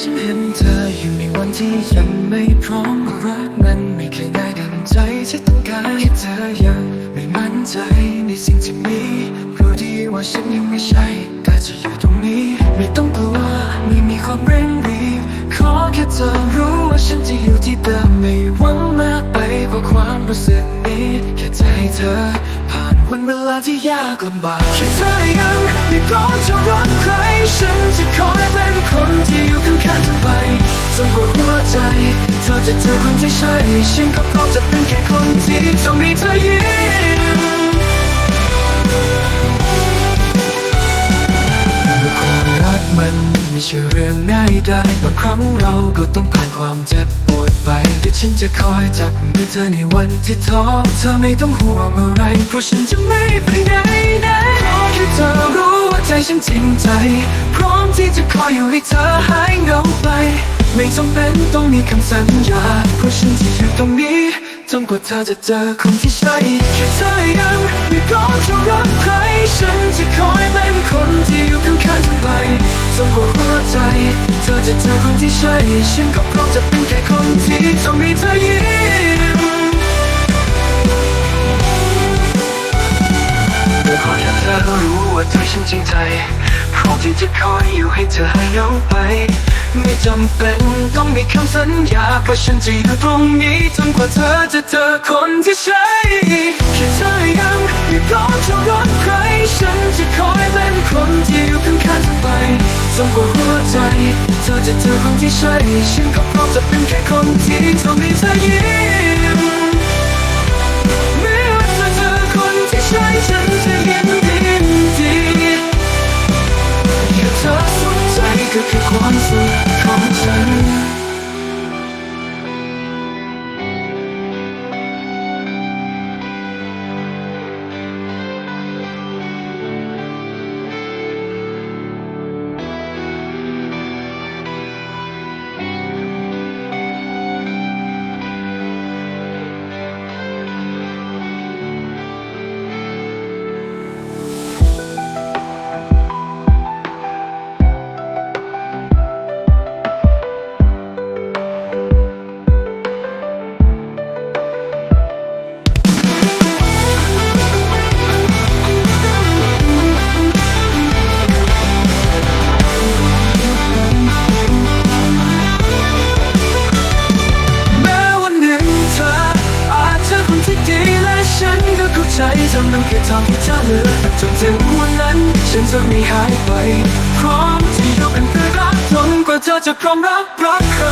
ฉันเห็นเธออยู่ในวันที่ยังไม่พร้อมรักมันไม่เคยง่ายดังใจที่ต้องการให้เธอยังไม่มั่นใจในสิ่งที่มีรู้ดีว่าฉันยังไม่ใช่แต่จะอยู่ตรงนี้ ไม่ต้องกลัวไม่มีความเร่งรีบขอแค่เธอรู้ว่าฉันจะอยู่ที่เดิมไม่หวังมากไปกว่าความรู้สึกนี้แค่ให้เธอผ่านวันเวลาที่ยากลำบากแค่เธอยังไม่พร้อมจะรักใครฉันจะคอยเป็นคนที่อยู่ข้าง เธอจะเจอคนที่ใช่ฉันก็พร้อมจะเป็นแค่คนที่ต้องมีเธอยิ้มความรักมันไม่ใช่เรื่องง่ายได้บางครั้งเราก็ต้องผ่านความเจ็บปวดไปแต่ฉันจะคอยจับมือเธอในวันที่ท้อเธอไม่ต้องห่วงอะไร เพราะฉันจะไม่ไปไหนนะขอแค่เธอรู้ว่าใจฉันจริงใจ พร้อมที่จะคอยอยู่ให้เธอหายเหงาไป ไม่จำเป็นต้องมีคำสัญญาเพราะฉันจะอยู่ตรงนี้จนกว่าเธอจะเจอคนที่ใช่แค่เธอยังไม่พร้อมจะรักใคร ฉันจะคอยเป็นคนที่อยู่ข้างๆเธอไปจนกว่าหัวใจ เธอจะเจอคนที่ใช่ ฉันก็พร้อมจะเป็นแค่คนที่ต้องมีเธอยิ้ม รู้ว่าใจฉันจริงใจพร้อมที่จะคอยอยู่ให้เธอหายเหงาไป ไม่จำเป็นต้องมีคำสัญญาเพราะฉันจะอยู่ตรงนี้จนกว่าเธอจะเจอคนที่ใช่แค่เธอยังไม่พร้อมจะรักใคร ฉันจะคอยเป็นคนที่อยู่ข้างๆเธอไปจนกว่าหัวใจ เธอจะเจอคนที่ใช่ฉันก็พร้อมจะเป็นแค่คนที่ต้องมีเธอยิ้ม คือ ใจจำนำแค่ทางที่เธอเลือกจนถึงวันนั้น ฉันจะไม่หายไป พร้อมที่จะเป็นเพื่อนรักจนกว่าเธอจะพร้อมรับรักใคร